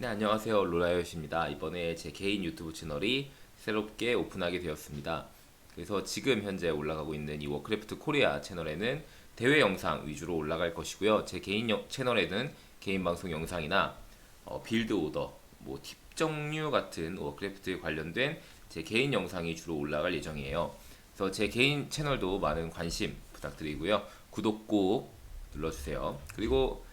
네, 안녕하세요. 로라요시입니다. 이번에 제 개인 유튜브 채널이 새롭게 오픈하게 되었습니다. 그래서 지금 현재 올라가고 있는 이 워크래프트 코리아 채널에는 대회 영상 위주로 올라갈 것이고요. 제 개인 여- 채널에는 개인 방송 영상이나 어, 빌드 오더, 뭐 팁 정류 같은 워크래프트에 관련된 제 개인 영상이 주로 올라갈 예정이에요. 그래서 제 개인 채널도 많은 관심 부탁드리고요. 구독 꼭 눌러주세요. 그리고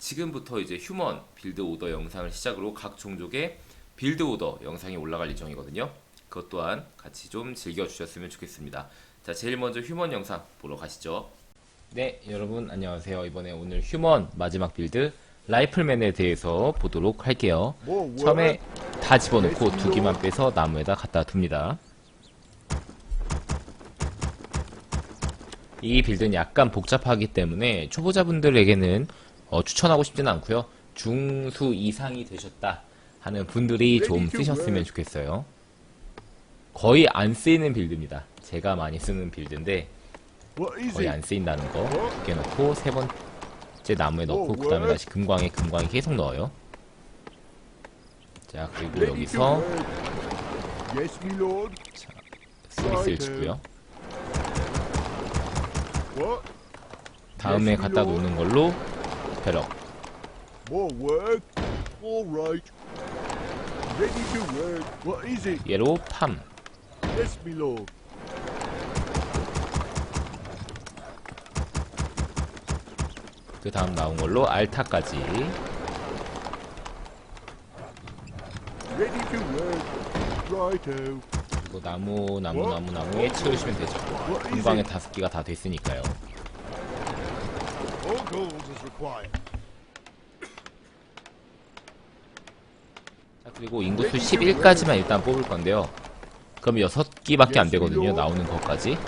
지금부터 이제 휴먼 빌드 오더 영상을 시작으로 각 종족의 빌드 오더 영상이 올라갈 예정이거든요. 그것 또한 같이 좀 즐겨주셨으면 좋겠습니다. 자, 제일 먼저 휴먼 영상 보러 가시죠. 네, 여러분 안녕하세요. 이번에 오늘 휴먼 마지막 빌드 라이플맨에 대해서 보도록 할게요. 뭐, 처음에 다 집어넣고 두 개만 빼서 나무에다 갖다 둡니다. 이 빌드는 약간 복잡하기 때문에 초보자분들에게는 어, 추천하고 싶지는 않고요. 중수 이상이 되셨다 하는 분들이 좀 쓰셨으면 좋겠어요. 거의 안 쓰이는 빌드입니다. 제가 많이 쓰는 빌드인데 거의? 안 쓰인다는 거 두 개 넣고 세 번째 나무에 넣고 그 다음에 다시 금광에 금광에 계속 넣어요. 자 그리고 여기서 lord. 스미스를 짓고요. 다음에 갖다. 놓는 걸로 배럭? 얘로 팜. 그 다음 나온 걸로 알타까지. 그리고 나무 나무 나무 나무에 채우시면 되죠. It? 다섯 개가 다 됐으니까요. All gold is required. 자, 그리고 인구수 11까지만 일단 뽑을 건데요. 그럼 6기밖에 안 되거든요. 나오는 것까지.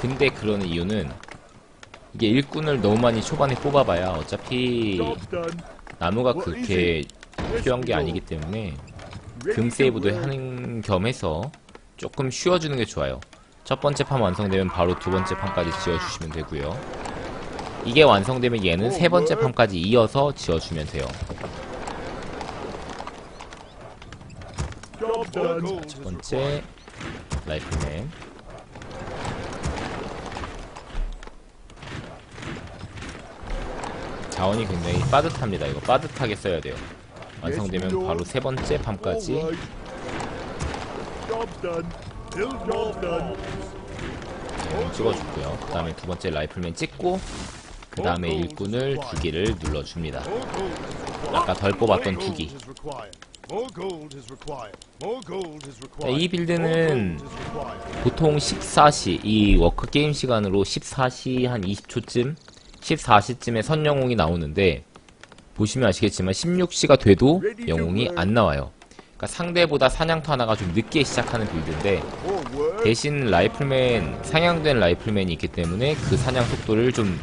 근데 그러는 이유는 이게 일꾼을 너무 많이 초반에 뽑아봐야 어차피. 나무가 그렇게 필요한 게 아니기. 때문에 금 세이브도. 하는 겸해서 조금 쉬워주는 게 좋아요. 첫 번째 판 완성되면 바로 두 번째 판까지 지어주시면 되고요. 이게 완성되면 얘는 세 번째 판까지 이어서 지어주면 돼요. 첫 번째 라이프맨 자원이 굉장히 빠듯합니다. 이거 빠듯하게 써야 돼요. 완성되면 바로 세 번째 done. 네, 찍어주고요. 그 다음에 두 번째 라이플맨 찍고 그 다음에 일꾼을 두 개를 눌러줍니다. 아까 덜 뽑았던 두 기. Required. 이 빌드는. 보통 14시 이 워크 게임 시간으로 14시 한 20초쯤 14시쯤에 선 영웅이 나오는데 보시면 아시겠지만 16시가 돼도 영웅이 안 나와요. 그러니까 상대보다 사냥터 하나가 좀 늦게 시작하는 빌드인데. 대신 라이플맨 상향된 라이플맨이 있기 때문에 그 사냥 속도를 좀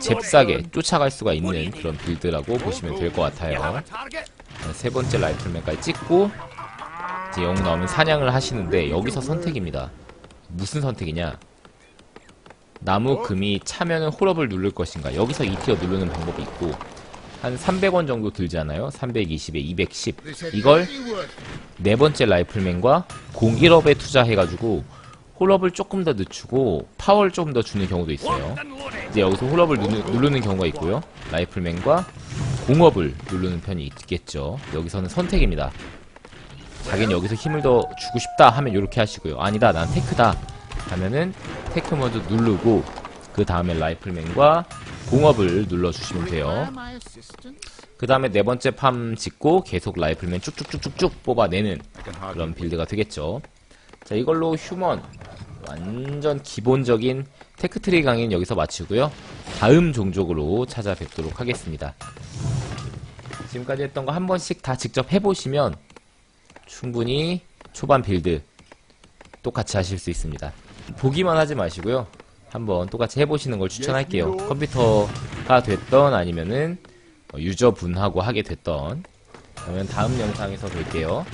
잽싸게 쫓아갈 수가 있는 그런 빌드라고 보시면 될 것 같아요. 세 번째 라이플맨까지 찍고 이제 영웅 나오면 사냥을 하시는데 여기서 선택입니다. 무슨 선택이냐? 나무 금이 차면은 홀업을 누를 것인가? 여기서 2티어 누르는 방법이 있고 한 300원 정도 들잖아요. 320에 210. 이걸 네 번째 라이플맨과 01업에 투자해가지고 홀업을 조금 더 늦추고 파워를 조금 더 주는 경우도 있어요. 이제 여기서 홀업을 누르, 누르 는 경우가 있고요. 라이플맨과 공업을 누르는 편이 있겠죠. 여기서는 선택입니다. 자기는 여기서 힘을 더 주고 싶다 하면 이렇게 하시고요. 아니다, 난 테크다 하면은 테크 먼저 누르고 그 다음에 라이플맨과 공업을 눌러주시면 돼요. 그 다음에 네 번째 팜 짓고 계속 라이플맨 쭉쭉쭉쭉쭉 뽑아내는 그런 빌드가 되겠죠. 자, 이걸로 휴먼 완전 기본적인 테크트리 강의는 여기서 마치고요. 다음 종족으로 찾아뵙도록 하겠습니다. 지금까지 했던 거 한 번씩 다 직접 해보시면 충분히 초반 빌드 똑같이 하실 수 있습니다. 보기만 하지 마시고요. 한번 똑같이 해보시는 걸 추천할게요. 컴퓨터가 됐던 아니면은 어, 유저분하고 하게 됐던 그러면 다음 영상에서 뵐게요.